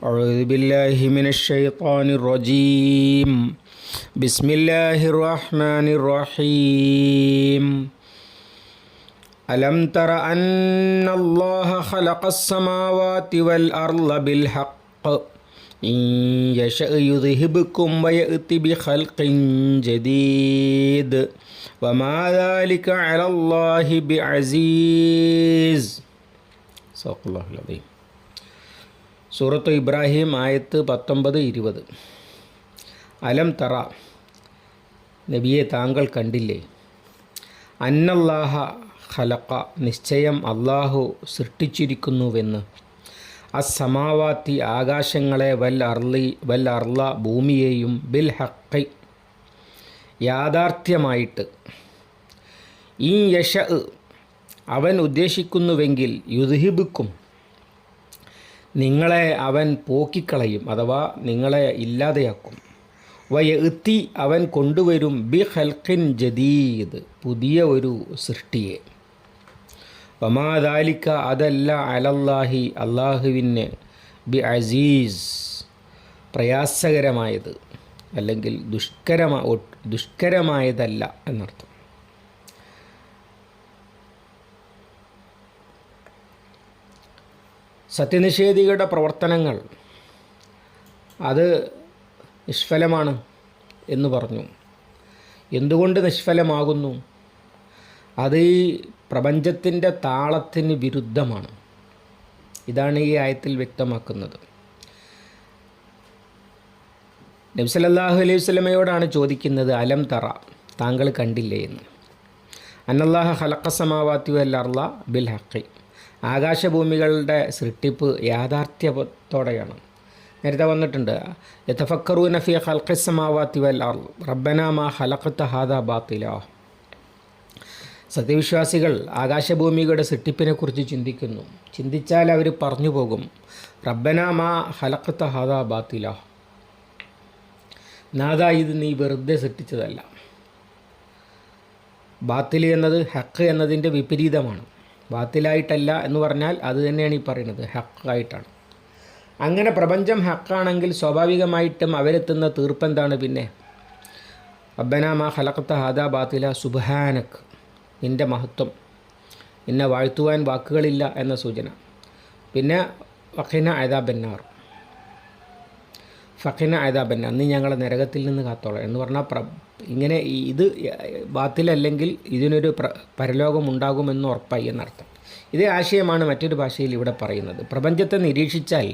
أعوذ بالله من الشيطان الرجيم. بسم الله الرحمن الرحيم. ألم تر أن الله خلق السماوات والأرض بالحق؟ إن يشأ يذهبكم ويأتي بخلق جديد. وما ذلك على الله بعزيز. صدق الله العظيم. സൂറത്ത് ഇബ്രാഹിം ആയത്ത് പത്തൊമ്പത് ഇരുപത്. അലം തറ നബിയെ താങ്കൾ കണ്ടില്ലേ? അന്നല്ലാഹ ഖലക്ക നിശ്ചയം അള്ളാഹു സൃഷ്ടിച്ചിരിക്കുന്നുവെന്ന്. അസമാവാത്തി ആകാശങ്ങളെ വൽ അർലി വൽ അർല ഭൂമിയെയും ബിൽ ഹക്കൈ യാഥാർത്ഥ്യമായിട്ട്. ഈ യശ അവൻ ഉദ്ദേശിക്കുന്നുവെങ്കിൽ യുദ്ഹിബുക്കും നിങ്ങളെ അവൻ പോക്കിക്കളയും അഥവാ നിങ്ങളെ ഇല്ലാതെയാക്കും. വയത്തി അവൻ കൊണ്ടുവരും ബി ഹൽഖിൻ ജദീദ് പുതിയ ഒരു സൃഷ്ടിയെ. വമാദാലിക്ക അതല്ല അലല്ലാഹി അള്ളാഹുവിന് ബി അസീസ് പ്രയാസകരമായത് അല്ലെങ്കിൽ ദുഷ്കരമാ ദുഷ്കരമായതല്ല എന്നർത്ഥം. സത്യനിഷേധികളുടെ പ്രവർത്തനങ്ങൾ അത് നിഷ്ഫലമാണ് എന്ന് പറഞ്ഞു. എന്തുകൊണ്ട് നിഷ്ഫലമാകുന്നു? അത് ഈ പ്രപഞ്ചത്തിന്റെ താളത്തിന് വിരുദ്ധമാണ്. ഇതാണ് ഈ ആയത്തിൽ വ്യക്തമാക്കുന്നത്. നബ്സലല്ലാഹു അലൈഹി സ്വലമയോടാണ് ചോദിക്കുന്നത് അലം തറ താങ്കൾ കണ്ടില്ലേ? എന്ന്. അന്നല്ലാഹ ഹലക്കസമാവാത്തി വല്ലർല ബിൽ ഹക്കി ആകാശഭൂമികളുടെ സൃഷ്ടിപ്പ് യാഥാർത്ഥ്യത്തോടെയാണ്. നേരത്തെ വന്നിട്ടുണ്ട് യഥഫക്കറു നഫിയ ഹൽക്കസമാവാത്തി വൽ അർ റബ്ബന മാ ഹാദാ ഹാദ ബാത്തില. സത്യവിശ്വാസികൾ ആകാശഭൂമികളുടെ സൃഷ്ടിപ്പിനെക്കുറിച്ച് ചിന്തിക്കുന്നു. ചിന്തിച്ചാൽ അവർ പറഞ്ഞു പോകും റബ്ബന മാ ഹലക്കത്ത ഹാദ ബാത്തില. നാദാ ഇത് നീ വെറുതെ സൃഷ്ടിച്ചതല്ല. ബാത്തിൽ എന്നത് ഹക്ക് എന്നതിന്റെ വിപരീതമാണ്. ബാത്തിലായിട്ടല്ല എന്ന് പറഞ്ഞാൽ അത് തന്നെയാണ് ഈ പറയുന്നത്. ഹക്കായിട്ടാണ്. അങ്ങനെ പ്രപഞ്ചം ഹക്കാണെങ്കിൽ സ്വാഭാവികമായിട്ടും അവരെത്തുന്ന തീർപ്പെന്താണ് പിന്നെ? അബ്ബനാമ ഹലക്കത്ത ഹാദാ ബാത്തില സുബാനക് നിന്റെ മഹത്വം. നിന്നെ വാഴ്ത്തുവാൻ വാക്കുകളില്ല എന്ന സൂചന. പിന്നെ വഖീന അയതാബന്നാർ ഫഖിന ആയതാബൻ അന്ന് ഞങ്ങളെ നരകത്തിൽ നിന്ന് കാത്തോളാം. എന്ന് പറഞ്ഞാൽ പ്ര ഇങ്ങനെ ഇത് ബാത്തിലല്ലെങ്കിൽ ഇതിനൊരു പ്ര പരലോകം ഉണ്ടാകുമെന്ന് ഉറപ്പായി എന്നർത്ഥം. ഇതേ ആശയമാണ് മറ്റൊരു ഭാഷയിൽ ഇവിടെ പറയുന്നത്. പ്രപഞ്ചത്തെ നിരീക്ഷിച്ചാൽ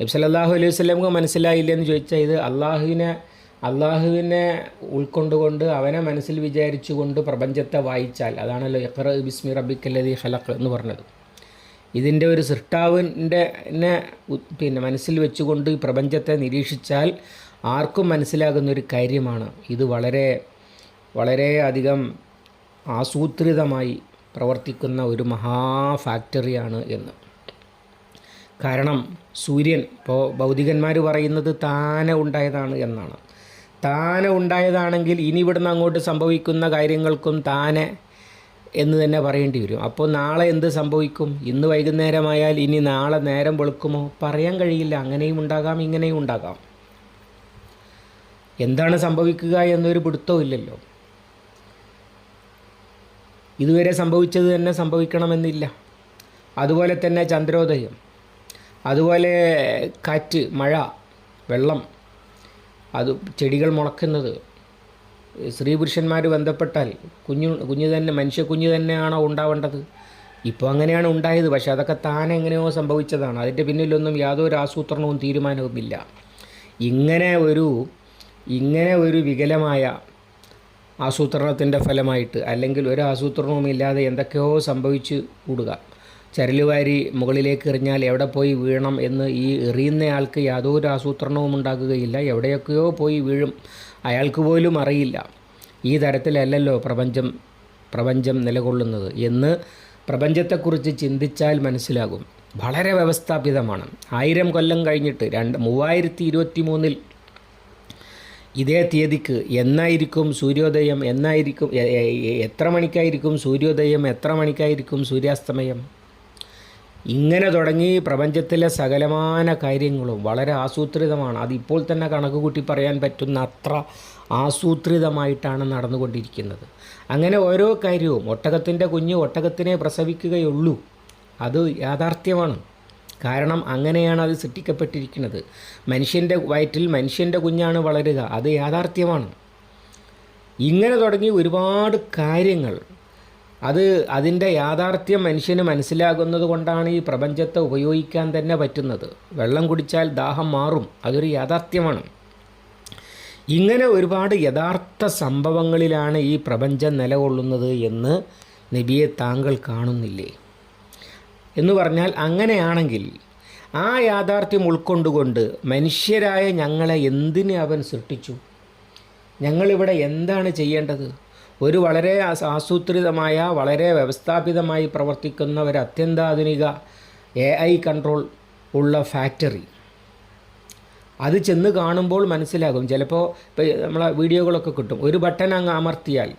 നബി സല്ലല്ലാഹു അലൈഹി വസല്ലമക്ക് മനസ്സിലായില്ല എന്ന് ചോദിച്ചാൽ ഇത് അള്ളാഹുവിനെ അള്ളാഹുവിനെ ഉൾക്കൊണ്ടുകൊണ്ട് അവനെ മനസ്സിൽ വിചാരിച്ചുകൊണ്ട് പ്രപഞ്ചത്തെ വായിച്ചാൽ അതാണല്ലോ ഇഖ്റ ബിസ്മി റബിക്കല്ലതി ഖലഖ് എന്ന് പറഞ്ഞത്. ഇതിന്റെ ഒരു സൃഷ്ടാവിന്റെ പിന്നെ മനസ്സിൽ വെച്ചുകൊണ്ട് ഈ പ്രപഞ്ചത്തെ നിരീക്ഷിച്ചാൽ ആർക്കും മനസ്സിലാകുന്ന ഒരു കാര്യമാണ്. ഇത് വളരെ വളരെ അധികം ആസൂത്രിതമായി പ്രവർത്തിക്കുന്ന ഒരു മഹാ ഫാക്ടറിയാണ് എന്ന്. കാരണം സൂര്യൻ ഇപ്പോൾ ഭൗതികന്മാർ പറയുന്നത് താനെ ഉണ്ടായതാണ് എന്നാണ്. താനെ ഉണ്ടായതാണെങ്കിൽ ഇനി ഇവിടുന്ന് അങ്ങോട്ട് സംഭവിക്കുന്ന കാര്യങ്ങൾക്കും താനെ എന്ന് തന്നെ പറയേണ്ടി വരും. അപ്പോൾ നാളെ എന്ത് സംഭവിക്കും? ഇന്ന് വൈകുന്നേരമായാൽ ഇനി നാളെ നേരം വെളുക്കുമോ? പറയാൻ കഴിയില്ല. അങ്ങനെയും ഉണ്ടാകാം ഇങ്ങനെയും ഉണ്ടാകാം. എന്താണ് സംഭവിക്കുക എന്നൊരു പിടുത്തവും ഇല്ലല്ലോ. ഇതുവരെ സംഭവിച്ചത് തന്നെ സംഭവിക്കണമെന്നില്ല. അതുപോലെ തന്നെ ചന്ദ്രോദയം അതുപോലെ കാറ്റ് മഴ വെള്ളം അത് ചെടികൾ മുളക്കുന്നത് സ്ത്രീ പുരുഷന്മാർ ബന്ധപ്പെട്ടാൽ കുഞ്ഞു കുഞ്ഞു തന്നെ മനുഷ്യ കുഞ്ഞു തന്നെയാണോ ഉണ്ടാവേണ്ടത്? ഇപ്പോൾ അങ്ങനെയാണ് ഉണ്ടായത്. പക്ഷേ അതൊക്കെ താൻ എങ്ങനെയോ സംഭവിച്ചതാണ്. അതിന്റെ പിന്നിലൊന്നും യാതൊരു ആസൂത്രണവും തീരുമാനവുമില്ല ഇങ്ങനെ ഒരു ഇങ്ങനെ ഒരു വികലമായ ആസൂത്രണത്തിന്റെ ഫലമായിട്ട് അല്ലെങ്കിൽ ഒരു ആസൂത്രണവും ഇല്ലാതെ എന്തൊക്കെയോ സംഭവിച്ച് കൂടുക. ചരലുവാരി മുകളിലേക്ക് എറിഞ്ഞാൽ എവിടെ പോയി വീഴണം എന്ന് ഈ എറിയുന്നയാൾക്ക് യാതൊരു ആസൂത്രണവും ഉണ്ടാകുകയില്ല. എവിടെയൊക്കെയോ പോയി വീഴും. അയാൾക്ക് പോലും അറിയില്ല. ഈ തരത്തിലല്ലല്ലോ പ്രപഞ്ചം പ്രപഞ്ചം നിലകൊള്ളുന്നത് എന്ന് പ്രപഞ്ചത്തെക്കുറിച്ച് ചിന്തിച്ചാൽ മനസ്സിലാകും. വളരെ വ്യവസ്ഥാപിതമാണ്. ആയിരം കൊല്ലം കഴിഞ്ഞിട്ട് രണ്ട് മൂവായിരത്തി ഇരുപത്തി മൂന്നിൽ ഇതേ തീയതിക്ക് എന്നായിരിക്കും സൂര്യോദയം എന്നായിരിക്കും എത്ര മണിക്കായിരിക്കും സൂര്യോദയം എത്ര മണിക്കായിരിക്കും സൂര്യാസ്തമയം? ഇങ്ങനെ തുടങ്ങി പ്രപഞ്ചത്തിലെ സകലമാന കാര്യങ്ങളും വളരെ ആസൂത്രിതമാണ്. അതിപ്പോൾ തന്നെ കണക്ക് കൂട്ടി പറയാൻ പറ്റുന്ന അത്ര ആസൂത്രിതമായിട്ടാണ് നടന്നുകൊണ്ടിരിക്കുന്നത്. അങ്ങനെ ഓരോ കാര്യവും ഒട്ടകത്തിന്റെ കുഞ്ഞ് ഒട്ടകത്തിനെ പ്രസവിക്കുകയുള്ളൂ. അത് യാഥാർത്ഥ്യമാണ്. കാരണം അങ്ങനെയാണ് അത് സൃഷ്ടിക്കപ്പെട്ടിരിക്കുന്നത്. മനുഷ്യന്റെ വയറ്റിൽ മനുഷ്യന്റെ കുഞ്ഞാണ് വളരുക. അത് യാഥാർത്ഥ്യമാണ്. ഇങ്ങനെ തുടങ്ങി ഒരുപാട് കാര്യങ്ങൾ അത് അതിന്റെ യാഥാർത്ഥ്യം മനുഷ്യന് മനസ്സിലാകുന്നത് കൊണ്ടാണ് ഈ പ്രപഞ്ചത്തെ ഉപയോഗിക്കാൻ തന്നെ പറ്റുന്നത്. വെള്ളം കുടിച്ചാൽ ദാഹം മാറും. അതൊരു യാഥാർത്ഥ്യമാണ്. ഇങ്ങനെ ഒരുപാട് യഥാർത്ഥ സംഭവങ്ങളിലാണ് ഈ പ്രപഞ്ചം നിലകൊള്ളുന്നത് എന്ന് നബിയെ താങ്കൾ കാണുന്നില്ലേ? എന്ന് പറഞ്ഞാൽ അങ്ങനെയാണെങ്കിൽ ആ യാഥാർത്ഥ്യം ഉൾക്കൊണ്ടുകൊണ്ട് മനുഷ്യരായ ഞങ്ങളെ എന്തിന് അവൻ സൃഷ്ടിച്ചു? ഞങ്ങളിവിടെ എന്താണ് ചെയ്യേണ്ടത്? ഒരു വളരെ ആസ- ആസൂത്രിതമായ വളരെ വ്യവസ്ഥാപിതമായി പ്രവർത്തിക്കുന്ന ഒരു അത്യന്താധുനിക എ ഐ കൺട്രോൾ ഉള്ള ഫാക്ടറി. അത് ചെന്ന് കാണുമ്പോൾ മനസ്സിലാകും. ചിലപ്പോൾ ഇപ്പോൾ നമ്മളെ വീഡിയോകളൊക്കെ കിട്ടും. ഒരു ബട്ടൺ അങ്ങ് അമർത്തിയാൽ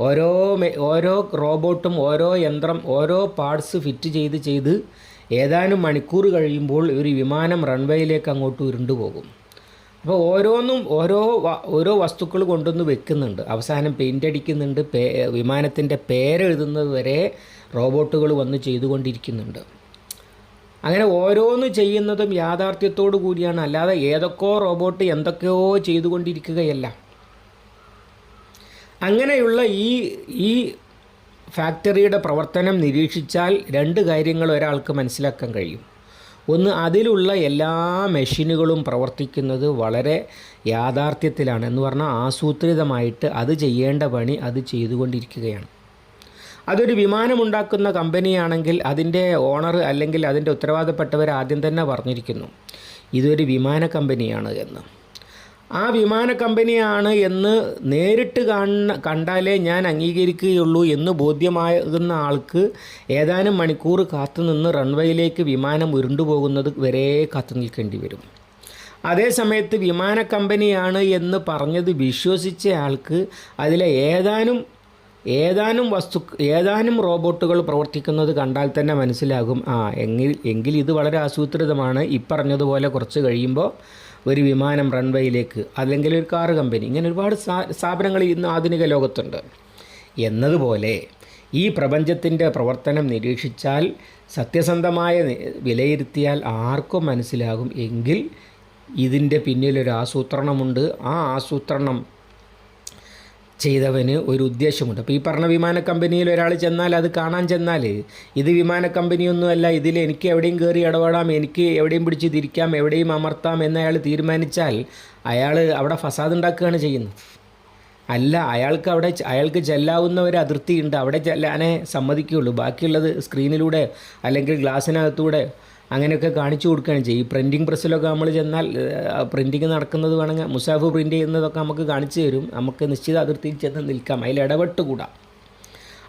ഓരോ ഓരോ റോബോട്ടും ഓരോ യന്ത്രം ഓരോ പാർട്സ് ഫിറ്റ് ചെയ്ത് ചെയ്ത് ഏതാനും മണിക്കൂർ കഴിയുമ്പോൾ ഒരു വിമാനം റൺവേയിലേക്ക് അങ്ങോട്ട് ഉരുണ്ടു പോകും അപ്പോൾ ഓരോന്നും ഓരോ ഓരോ വസ്തുക്കൾ കൊണ്ടുവന്ന് വെക്കുന്നുണ്ട്. അവസാനം പെയിന്റ് അടിക്കുന്നുണ്ട് പേ വിമാനത്തിന്റെ പേരെഴുതുന്നത് വരെ റോബോട്ടുകൾ വന്ന് ചെയ്തുകൊണ്ടിരിക്കുന്നുണ്ട്. അങ്ങനെ ഓരോന്ന് ചെയ്യുന്നതും യാഥാർത്ഥ്യത്തോടു കൂടിയാണ്. അല്ലാതെ ഏതൊക്കെയോ റോബോട്ട് എന്തൊക്കെയോ ചെയ്തുകൊണ്ടിരിക്കുകയല്ല. അങ്ങനെയുള്ള ഈ ഈ ഫാക്ടറിയുടെ പ്രവർത്തനം നിരീക്ഷിച്ചാൽ രണ്ട് കാര്യങ്ങൾ ഒരാൾക്ക് മനസ്സിലാക്കാൻ കഴിയും. ഒന്ന് അതിലുള്ള എല്ലാ മെഷീനുകളും പ്രവർത്തിക്കുന്നത് വളരെ യാഥാർത്ഥ്യത്തിലാണ്. എന്ന് പറഞ്ഞാൽ ആസൂത്രിതമായിട്ട് അത് ചെയ്യേണ്ട പണി അത് ചെയ്തുകൊണ്ടിരിക്കുകയാണ്. അതൊരു വിമാനമുണ്ടാക്കുന്ന കമ്പനിയാണെങ്കിൽ അതിന്റെ ഓണർ അല്ലെങ്കിൽ അതിന്റെ ഉത്തരവാദപ്പെട്ടവർ ആദ്യം തന്നെ പറഞ്ഞിരിക്കുന്നു ഇതൊരു വിമാന കമ്പനിയാണ് എന്ന്. ആ വിമാന കമ്പനിയാണ് എന്ന് നേരിട്ട് കാണ കണ്ടാലേ ഞാൻ അംഗീകരിക്കുകയുള്ളൂ എന്ന് ബോധ്യമാകുന്ന ആൾക്ക് ഏതാനും മണിക്കൂർ കാത്തുനിന്ന് റൺവേയിലേക്ക് വിമാനം ഉരുണ്ടുപോകുന്നത് വരെ കാത്തു നിൽക്കേണ്ടി വരും. അതേസമയത്ത് വിമാന കമ്പനിയാണ് എന്ന് പറഞ്ഞത് വിശ്വസിച്ച ആൾക്ക് അതിലെ ഏതാനും ഏതാനും വസ്തു ഏതാനും റോബോട്ടുകൾ പ്രവർത്തിക്കുന്നത് കണ്ടാൽ തന്നെ മനസ്സിലാകും. ആ എങ്കിൽ എങ്കിൽ ഇത് വളരെ ആസൂത്രിതമാണ്. ഇപ്പറഞ്ഞതുപോലെ കുറച്ച് കഴിയുമ്പോൾ ഒരു വിമാനം റൺവേയിലേക്ക് അല്ലെങ്കിൽ ഒരു കാർ കമ്പനി ഇങ്ങനെ ഒരുപാട് സ്ഥാ- സ്ഥാപനങ്ങൾ ഇന്ന് ആധുനിക ലോകത്തുണ്ട്. എന്നതുപോലെ ഈ പ്രപഞ്ചത്തിന്റെ പ്രവർത്തനം നിരീക്ഷിച്ചാൽ സത്യസന്ധമായ വിലയിരുത്തിയാൽ ആർക്കും മനസ്സിലാകും. എങ്കിൽ ഇതിന്റെ പിന്നിലൊരു ആസൂത്രണമുണ്ട്. ആ ആസൂത്രണം ചെയ്തവന് ഒരു ഉദ്ദേശമുണ്ട്. അപ്പോൾ ഈ പറഞ്ഞ വിമാന കമ്പനിയിൽ ഒരാൾ ചെന്നാൽ അത് കാണാൻ ചെന്നാൽ ഇത് വിമാന കമ്പനിയൊന്നുമല്ല ഇതിൽ എനിക്ക് എവിടെയും കയറി ഇടപെടാം എനിക്ക് എവിടെയും പിടിച്ച് തിരിക്കാം എവിടെയും അമർത്താം എന്ന് അയാൾ തീരുമാനിച്ചാൽ അയാൾ അവിടെ ഫസാദ് ഉണ്ടാക്കുകയാണ് ചെയ്യുന്നത്. അല്ല അയാൾക്ക് അവിടെ അയാൾക്ക് ചെല്ലാവുന്ന ഒരു അതിർത്തിയുണ്ട്. അവിടെ ചെല്ലാനേ സമ്മതിക്കുകയുള്ളൂ. ബാക്കിയുള്ളത് സ്ക്രീനിലൂടെ അല്ലെങ്കിൽ ഗ്ലാസ്സിനകത്തൂടെ അങ്ങനെയൊക്കെ കാണിച്ചു കൊടുക്കുകയാണ് ചെയ്യും. ഈ പ്രിന്റിങ് പ്രസ്സിലൊക്കെ നമ്മൾ ചെന്നാൽ പ്രിന്റിങ് നടക്കുന്നത് വേണമെങ്കിൽ മുസാഫ് പ്രിന്റ് ചെയ്യുന്നതൊക്കെ നമുക്ക് കാണിച്ചു തരും. നമുക്ക് നിശ്ചിത അതിർത്തിയിൽ ചെന്ന് നിൽക്കാം. അതിൽ ഇടപെട്ടുകൂടാ.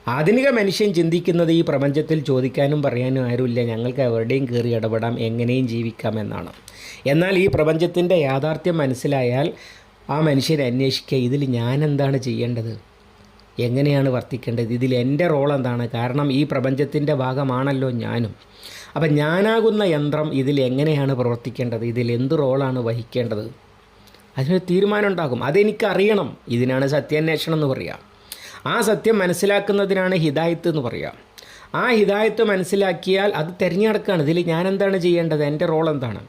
ആധുനിക മനുഷ്യൻ ചിന്തിക്കുന്നത് ഈ പ്രപഞ്ചത്തിൽ ചോദിക്കാനും പറയാനും ആരുമില്ല. ഞങ്ങൾക്ക് എവിടെയും കയറി ഇടപെടാം. എങ്ങനെയും ജീവിക്കാം എന്നാണ്. എന്നാൽ ഈ പ്രപഞ്ചത്തിന്റെ യാഥാർത്ഥ്യം മനസ്സിലായാൽ ആ മനുഷ്യനെ അന്വേഷിക്കുക ഇതിൽ ഞാൻ എന്താണ് ചെയ്യേണ്ടത്? എങ്ങനെയാണ് വർത്തിക്കേണ്ടത്? ഇതിൽ എന്റെ റോൾ എന്താണ്? കാരണം ഈ പ്രപഞ്ചത്തിന്റെ ഭാഗമാണല്ലോ ഞാനും. അപ്പം ഞാനാകുന്ന യന്ത്രം ഇതിൽ എങ്ങനെയാണ് പ്രവർത്തിക്കേണ്ടത്? ഇതിൽ എന്ത് റോളാണ് വഹിക്കേണ്ടത്? അതിനൊരു തീരുമാനം ഉണ്ടാകും അതെനിക്കറിയണം. ഇതിനാണ് സത്യാന്വേഷണം എന്ന് പറയുക ആ സത്യം മനസ്സിലാക്കുന്നതിനാണ് ഹിദായത്ത് എന്ന് പറയുക ആ ഹിദായത്ത് മനസ്സിലാക്കിയാൽ അത് തിരഞ്ഞെടുക്കുകയാണ് ഇതിൽ ഞാൻ എന്താണ് ചെയ്യേണ്ടത്? എന്റെ റോൾ എന്താണ്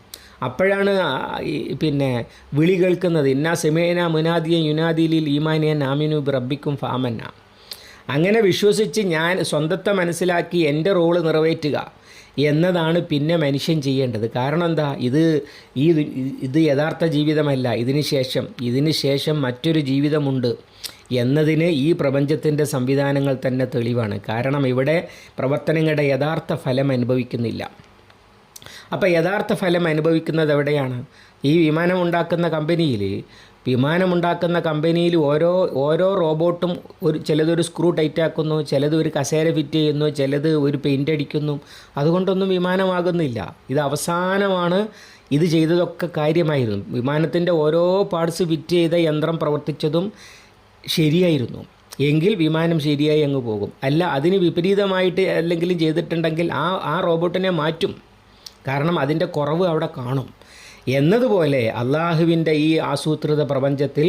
അപ്പോഴാണ് പിന്നെ വിളി കേൾക്കുന്നത്. ഇന്നാ സെമേന മുനാദിയൻ യുനാദിലിൽ ഈമാനിയൻ ആമിനു റബ്ബിക്കും ഫാമന്ന. അങ്ങനെ വിശ്വസിച്ച് ഞാൻ സ്വന്തത്തെ മനസ്സിലാക്കി എന്റെ റോൾ നിറവേറ്റുക. എന്നതാണ് പിന്നെ മനുഷ്യൻ ചെയ്യേണ്ടത്. കാരണം എന്താ? ഇത് ഈ ഇത് യഥാർത്ഥ ജീവിതമല്ല. ഇതിന് ശേഷം ഇതിന് ശേഷം മറ്റൊരു ജീവിതമുണ്ട് എന്നതിന് ഈ പ്രപഞ്ചത്തിന്റെ സംവിധാനങ്ങൾ തന്നെ തെളിവാണ്. കാരണം ഇവിടെ പ്രവർത്തനങ്ങളുടെ യഥാർത്ഥ ഫലം അനുഭവിക്കുന്നില്ല. അപ്പോൾ യഥാർത്ഥ ഫലം അനുഭവിക്കുന്നത് എവിടെയാണ്? ഈ വിമാനം ഉണ്ടാക്കുന്ന കമ്പനിയിൽ വിമാനമുണ്ടാക്കുന്ന കമ്പനിയിൽ ഓരോ ഓരോ റോബോട്ടും ഒരു ചിലതൊരു സ്ക്രൂ ടൈറ്റ് ആക്കുന്നു ചിലത് ഒരു കസേര ഫിറ്റ് ചെയ്യുന്നു ചിലത് ഒരു പെയിന്റ് അടിക്കുന്നു. അതുകൊണ്ടൊന്നും വിമാനമാകുന്നില്ല. ഇത് അവസാനമാണ് ഇത് ചെയ്തതൊക്കെ കാര്യമായിരുന്നു. വിമാനത്തിന്റെ ഓരോ പാർട്സ് ഫിറ്റ് ചെയ്ത യന്ത്രം പ്രവർത്തിച്ചതും ശരിയായിരുന്നു. എങ്കിൽ വിമാനം ശരിയായി അങ്ങ് പോകും. അല്ല അതിന് വിപരീതമായിട്ട് അല്ലെങ്കിലും ചെയ്തിട്ടുണ്ടെങ്കിൽ ആ ആ റോബോട്ടിനെ മാറ്റും. കാരണം അതിന്റെ കുറവ് അവിടെ കാണും. എന്നതുപോലെ അള്ളാഹുവിന്റെ ഈ ആസൂത്രിത പ്രപഞ്ചത്തിൽ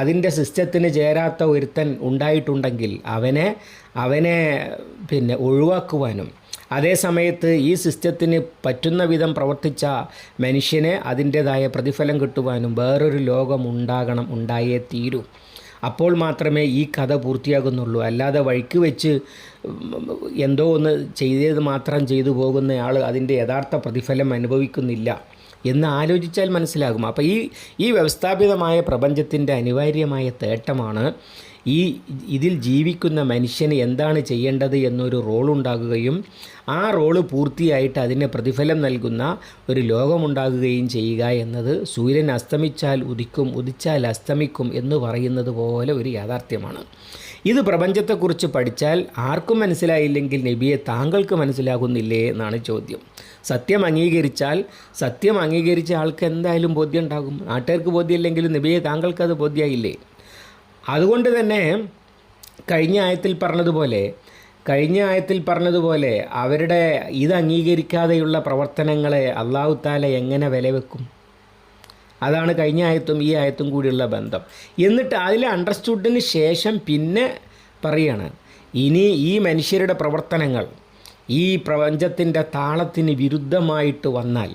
അതിന്റെ സിസ്റ്റത്തിന് ചേരാത്ത ഒരുത്തൻ ഉണ്ടായിട്ടുണ്ടെങ്കിൽ അവനെ അവനെ പിന്നെ ഒഴിവാക്കുവാനും അതേ സമയത്ത് ഈ സിസ്റ്റത്തിന് പറ്റുന്ന വിധം പ്രവർത്തിച്ച മനുഷ്യന് അതിന്റേതായ പ്രതിഫലം കിട്ടുവാനും വേറൊരു ലോകം ഉണ്ടാകണം ഉണ്ടായേ തീരൂ. അപ്പോൾ മാത്രമേ ഈ കഥ പൂർത്തിയാകുന്നുള്ളൂ. അല്ലാതെ വഴിക്ക് വെച്ച് എന്തോ ഒന്ന് ചെയ്തത് മാത്രം ചെയ്തു പോകുന്നയാൾ അതിന്റെ യഥാർത്ഥ പ്രതിഫലം അനുഭവിക്കുന്നില്ല. എന്ന് ആലോചിച്ചാൽ മനസ്സിലാകും. അപ്പോൾ ഈ ഈ വ്യവസ്ഥാപിതമായ പ്രപഞ്ചത്തിന്റെ അനിവാര്യമായ തേട്ടമാണ് ഈ ഇതിൽ ജീവിക്കുന്ന മനുഷ്യന് എന്താണ് ചെയ്യേണ്ടത് എന്നൊരു റോളുണ്ടാകുകയും ആ റോൾ പൂർത്തിയായിട്ട് അതിന് പ്രതിഫലം നൽകുന്ന ഒരു ലോകമുണ്ടാകുകയും ചെയ്യുക എന്നത് സൂര്യൻ അസ്തമിച്ചാൽ ഉദിക്കും ഉദിച്ചാൽ അസ്തമിക്കും എന്ന് പറയുന്നത് പോലെ ഒരു യാഥാർത്ഥ്യമാണ്. ഇത് പ്രപഞ്ചത്തെക്കുറിച്ച് പഠിച്ചാൽ ആർക്കും മനസ്സിലായില്ലെങ്കിൽ നബിയെ താങ്കൾക്ക് മനസ്സിലാകുന്നില്ലേ എന്നാണ് ചോദ്യം. സത്യം അംഗീകരിച്ചാൽ സത്യം അംഗീകരിച്ച ആൾക്ക് എന്തായാലും ബോധ്യം ഉണ്ടാകും നാട്ടുകാർക്ക് ബോധ്യമില്ലെങ്കിലും നബിയെ താങ്കൾക്കത് ബോധ്യമായില്ലേ അതുകൊണ്ട് തന്നെ കഴിഞ്ഞ ആയത്തിൽ പറഞ്ഞതുപോലെ കഴിഞ്ഞ ആയത്തിൽ പറഞ്ഞതുപോലെ അവരുടെ ഇത് അംഗീകരിക്കാതെയുള്ള പ്രവർത്തനങ്ങളെ അള്ളാഹുത്താല എങ്ങനെ വിലവെക്കും? അതാണ് കഴിഞ്ഞ ആയത്തും ഈ ആയത്തും കൂടിയുള്ള ബന്ധം. എന്നിട്ട് അതിൽ അണ്ടർസ്റ്റുഡിന് ശേഷം പിന്നെ പറയാണ് ഇനി ഈ മനുഷ്യരുടെ പ്രവർത്തനങ്ങൾ ഈ പ്രപഞ്ചത്തിന്റെ താളത്തിന് വിരുദ്ധമായിട്ട് വന്നാൽ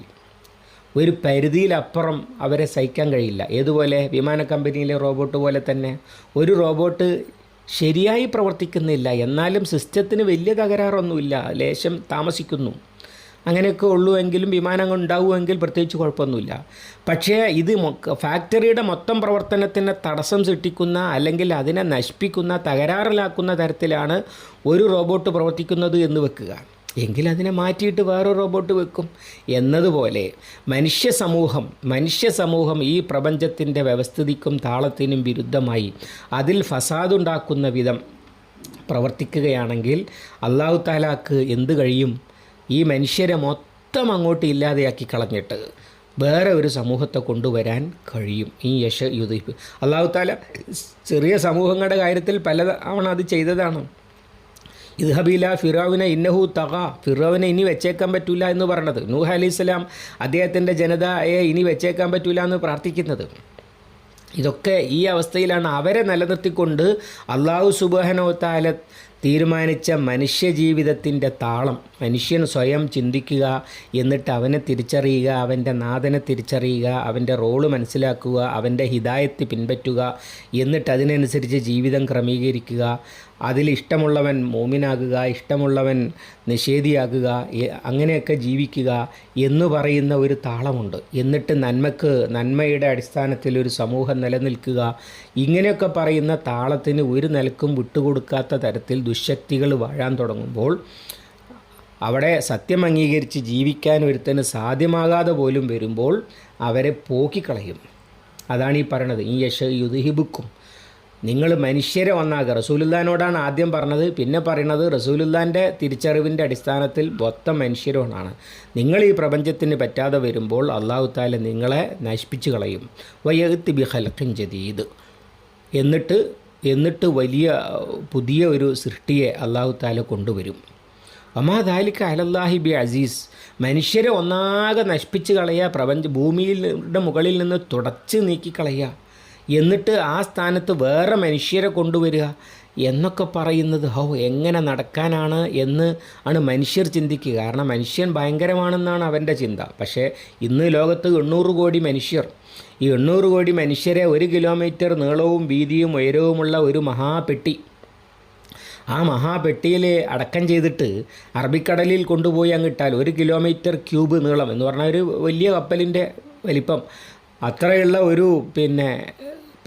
ഒരു പരിധിയിലപ്പുറം അവരെ സഹിക്കാൻ കഴിയില്ല. ഏതുപോലെ? വിമാന കമ്പനിയിലെ റോബോട്ട് പോലെ തന്നെ. ഒരു റോബോട്ട് ശരിയായി പ്രവർത്തിക്കുന്നില്ല. എന്നാലും സിസ്റ്റത്തിന് വലിയ തകരാറൊന്നുമില്ല. ലേശം താമസിക്കുന്നു. അങ്ങനെയൊക്കെ ഉള്ളുവെങ്കിലും വിമാനങ്ങൾ ഉണ്ടാവുമെങ്കിൽ പ്രത്യേകിച്ച് കുഴപ്പമൊന്നുമില്ല. പക്ഷേ ഇത് ഫാക്ടറിയുടെ മൊത്തം പ്രവർത്തനത്തിന് തടസ്സം സൃഷ്ടിക്കുന്ന അല്ലെങ്കിൽ അതിനെ നശിപ്പിക്കുന്ന തകരാറിലാക്കുന്ന തരത്തിലാണ് ഒരു റോബോട്ട് പ്രവർത്തിക്കുന്നത് എന്ന് വെക്കുക. എങ്കിൽ അതിനെ മാറ്റിയിട്ട് വേറെ റോബോട്ട് വെക്കും. എന്നതുപോലെ മനുഷ്യ സമൂഹം മനുഷ്യ സമൂഹം ഈ പ്രപഞ്ചത്തിന്റെ വ്യവസ്ഥിതിക്കും താളത്തിനും വിരുദ്ധമായി അതിൽ ഫസാദുണ്ടാക്കുന്ന വിധം പ്രവർത്തിക്കുകയാണെങ്കിൽ അള്ളാഹു താലാക്ക് എന്ത് കഴിയും? ഈ മനുഷ്യരെ മൊത്തം അങ്ങോട്ട് ഇല്ലാതെയാക്കി കളഞ്ഞിട്ട് വേറെ ഒരു സമൂഹത്തെ കൊണ്ടുവരാൻ കഴിയും. ഈ യശ യുദ്ധ അള്ളാഹു താല ചെറിയ സമൂഹങ്ങളുടെ കാര്യത്തിൽ പല തവണ അത് ചെയ്തതാണ്. ഇദ്ഹബില ഫിറോവിനെ ഇന്നഹു തക ഫിറോവിനെ ഇനി വെച്ചേക്കാൻ പറ്റില്ല എന്ന് പറഞ്ഞത്. നൂഹ അലി ഇസ്ലാം അദ്ദേഹത്തിന്റെ ജനതയെ ഇനി വെച്ചേക്കാൻ പറ്റില്ല എന്ന് പ്രാർത്ഥിക്കുന്നത്. ഇതൊക്കെ ഈ അവസ്ഥയിലാണ് അവരെ നിലനിർത്തിക്കൊണ്ട് അള്ളാഹു സുബാനോ താല തീരുമാനിച്ച മനുഷ്യജീവിതത്തിന്റെ താളം. മനുഷ്യൻ സ്വയം ചിന്തിക്കുക എന്നിട്ട് അവനെ തിരിച്ചറിയുക അവന്റെ നാഥനെ തിരിച്ചറിയുക അവന്റെ റോൾ മനസ്സിലാക്കുക അവന്റെ ഹിതായത്ത് പിൻപറ്റുക എന്നിട്ട് അതിനനുസരിച്ച് ജീവിതം ക്രമീകരിക്കുക. അതിൽ ഇഷ്ടമുള്ളവൻ മോമിനാകുക ഇഷ്ടമുള്ളവൻ നിഷേധിയാകുക അങ്ങനെയൊക്കെ ജീവിക്കുക എന്ന് പറയുന്ന ഒരു താളമുണ്ട്. എന്നിട്ട് നന്മക്ക് നന്മയുടെ അടിസ്ഥാനത്തിൽ ഒരു സമൂഹം നിലനിൽക്കുക. ഇങ്ങനെയൊക്കെ പറയുന്ന താളത്തിന് ഒരു നിലക്കും വിട്ടുകൊടുക്കാത്ത തരത്തിൽ ദുശക്തികൾ വാഴാൻ തുടങ്ങുമ്പോൾ അവിടെ സത്യം അംഗീകരിച്ച് ജീവിക്കാൻ ഒരുത്തന് സാധ്യമാകാതെ പോലും വരുമ്പോൾ അവരെ പോക്കിക്കളയും. അതാണ് ഈ പറയണത്. ഈ യശ യുദ്ഹിബുക്കും നിങ്ങൾ മനുഷ്യരെ ഒന്നാക്കുക റസൂലുല്ലാനോടാണ് ആദ്യം പറഞ്ഞത് പിന്നെ പറയുന്നത് റസൂലുല്ലാന്റെ തിരിച്ചറിവിന്റെ അടിസ്ഥാനത്തിൽ മൊത്തം മനുഷ്യരോടാണ് നിങ്ങൾ ഈ പ്രപഞ്ചത്തിന് പറ്റാതെ വരുമ്പോൾ അള്ളാഹു താല നിങ്ങളെ നശിപ്പിച്ചു കളയും. വയ്യത്ത് ബി ഹലഖൻ ജദീദ്. എന്നിട്ട് എന്നിട്ട് വലിയ പുതിയ ഒരു സൃഷ്ടിയെ അള്ളാഹു താല കൊണ്ടുവരും. അമാദാലിക്ക് അലല്ലാഹി ബി അസീസ്. മനുഷ്യരെ ഒന്നാകെ നശിപ്പിച്ച് കളയുക പ്രപഞ്ച ഭൂമിയിലുടെ മുകളിൽ നിന്ന് തുടച്ച് നീക്കിക്കളയുക എന്നിട്ട് ആ സ്ഥാനത്ത് വേറെ മനുഷ്യരെ കൊണ്ടുവരിക എന്നൊക്കെ പറയുന്നത് ഹോ എങ്ങനെ നടക്കാനാണ് എന്ന് ആണ് മനുഷ്യർ ചിന്തിക്കുക. കാരണം മനുഷ്യൻ ഭയങ്കരമാണെന്നാണ് അവന്റെ ചിന്ത. പക്ഷേ ഇന്ന് ലോകത്ത് എണ്ണൂറ് കോടി മനുഷ്യർ. ഈ എണ്ണൂറ് കോടി മനുഷ്യരെ ഒരു കിലോമീറ്റർ നീളവും വീതിയും ഉയരവുമുള്ള ഒരു മഹാപെട്ടി. ആ മഹാപെട്ടിയിൽ അടക്കം ചെയ്തിട്ട് അറബിക്കടലിൽ കൊണ്ടുപോയി അങ്ങിട്ടാൽ ഒരു കിലോമീറ്റർ ക്യൂബ് നീളം എന്ന് പറഞ്ഞാൽ ഒരു വലിയ കപ്പലിന്റെ വലിപ്പം. അത്രയുള്ള ഒരു പിന്നെ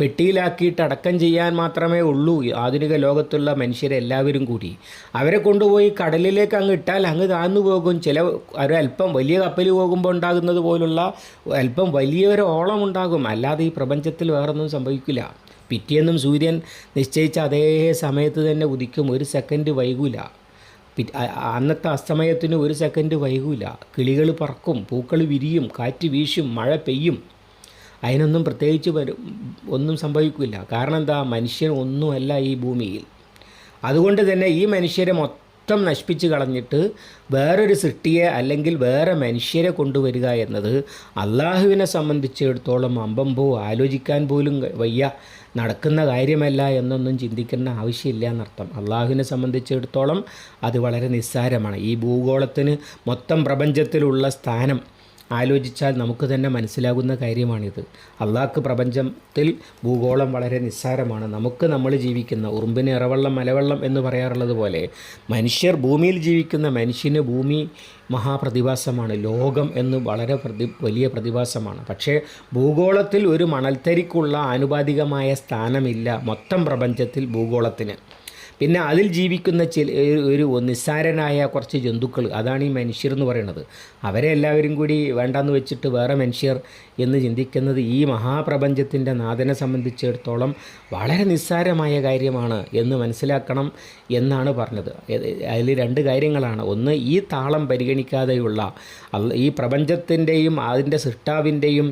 പെട്ടിയിലാക്കിയിട്ട് അടക്കം ചെയ്യാൻ മാത്രമേ ഉള്ളൂ ആധുനിക ലോകത്തുള്ള മനുഷ്യരെല്ലാവരും കൂടി. അവരെ കൊണ്ടുപോയി കടലിലേക്ക് അങ്ങ് ഇട്ടാൽ അങ്ങ് താഴ്ന്നു പോകും. ചില ഒരല്പം വലിയ കപ്പൽ പോകുമ്പോൾ ഉണ്ടാകുന്നത് പോലുള്ള അല്പം വലിയൊരു ഓളം ഉണ്ടാകും. അല്ലാതെ ഈ പ്രപഞ്ചത്തിൽ വേറൊന്നും സംഭവിക്കില്ല. പിറ്റേന്നും സൂര്യൻ നിശ്ചയിച്ച അതേ സമയത്ത് തന്നെ ഉദിക്കും. ഒരു സെക്കൻഡ് വൈകൂല. അന്നത്തെ അസ്തമയത്തിന് ഒരു സെക്കൻഡ് വൈകൂല. കിളികൾ പറക്കും പൂക്കൾ വിരിയും കാറ്റ് വീശും മഴ പെയ്യും. അതിനൊന്നും പ്രത്യേകിച്ച് ഒന്നും സംഭവിക്കില്ല കാരണം എന്താ? മനുഷ്യൻ ഒന്നുമല്ല ഈ ഭൂമിയിൽ. അതുകൊണ്ട് തന്നെ ഈ മനുഷ്യരെ മൊത്തം നശിപ്പിച്ച് കളഞ്ഞിട്ട് വേറൊരു സൃഷ്ടിയെ അല്ലെങ്കിൽ വേറെ മനുഷ്യരെ കൊണ്ടുവരിക എന്നത് അള്ളാഹുവിനെ സംബന്ധിച്ചിടത്തോളം അമ്പമ്പോ ആലോചിക്കാൻ പോലും വയ്യ. നടക്കുന്ന കാര്യമല്ല എന്നൊന്നും ചിന്തിക്കേണ്ട ആവശ്യമില്ല എന്നർത്ഥം. അള്ളാഹുവിനെ സംബന്ധിച്ചിടത്തോളം അത് വളരെ നിസ്സാരമാണ്. ഈ ഭൂഗോളത്തിന് മൊത്തം പ്രപഞ്ചത്തിലുള്ള സ്ഥാനം ആലോചിച്ചാൽ നമുക്ക് തന്നെ മനസ്സിലാകുന്ന കാര്യമാണിത്. അള്ളാഹ്ക്ക് പ്രപഞ്ചത്തിൽ ഭൂഗോളം വളരെ നിസ്സാരമാണ്. നമുക്ക് നമ്മൾ ജീവിക്കുന്ന ഉറുമ്പിന് ഇറവെള്ളം മലവെള്ളം എന്ന് പറയാറുള്ളത് പോലെ മനുഷ്യർ ഭൂമിയിൽ ജീവിക്കുന്ന മനുഷ്യന് ഭൂമി മഹാപ്രതിഭാസമാണ്. ലോകം എന്ന് വളരെ പ്രതി വലിയ പ്രതിഭാസമാണ്. പക്ഷേ ഭൂഗോളത്തിൽ ഒരു മണൽത്തരിക്കുള്ള ആനുപാതികമായ സ്ഥാനമില്ല മൊത്തം പ്രപഞ്ചത്തിൽ ഭൂഗോളത്തിന്. പിന്നെ അതിൽ ജീവിക്കുന്ന ചില ഒരു നിസ്സാരനായ കുറച്ച് ജന്തുക്കൾ അതാണ് ഈ മനുഷ്യർ എന്ന് പറയുന്നത്. അവരെ എല്ലാവരും കൂടി വേണ്ടെന്ന് വെച്ചിട്ട് വേറെ മനുഷ്യർ എന്ന് ചിന്തിക്കുന്നത് ഈ മഹാപ്രപഞ്ചത്തിന്റെ നാഥനെ സംബന്ധിച്ചിടത്തോളം വളരെ നിസ്സാരമായ കാര്യമാണ് എന്ന് മനസ്സിലാക്കണം എന്നാണ് പറഞ്ഞത്. അതിൽ രണ്ട് കാര്യങ്ങളാണ്. ഒന്ന് ഈ താളം പരിഗണിക്കാതെയുള്ള ഈ പ്രപഞ്ചത്തിന്റെയും അതിന്റെ സൃഷ്ടാവിന്റെയും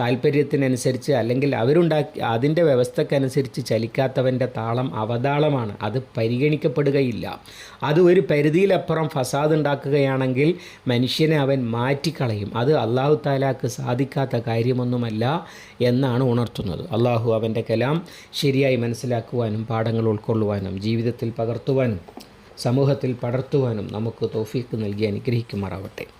താല്പര്യത്തിനനുസരിച്ച് അല്ലെങ്കിൽ അവരുണ്ടാക്കി അതിന്റെ വ്യവസ്ഥക്കനുസരിച്ച് ചലിക്കാത്തവന്റെ താളം അവതാളമാണ്. അത് പരിഗണിക്കപ്പെടുകയില്ല. അത് ഒരു പരിധിയിലപ്പുറം ഫസാദ് ഉണ്ടാക്കുകയാണെങ്കിൽ മനുഷ്യനെ അവൻ മാറ്റിക്കളയും. അത് അള്ളാഹു താലാക്ക് സാധിക്കാത്ത കാര്യമൊന്നുമല്ല എന്നാണ് ഉണർത്തുന്നത്. അള്ളാഹു അവന്റെ കലാം ശരിയായി മനസ്സിലാക്കുവാനും പാഠങ്ങൾ ഉൾക്കൊള്ളുവാനും ജീവിതത്തിൽ പകർത്തുവാനും സമൂഹത്തിൽ പടർത്തുവാനും നമുക്ക് തോഫീക്ക് നൽകി അനുഗ്രഹിക്കുമാറാവട്ടെ.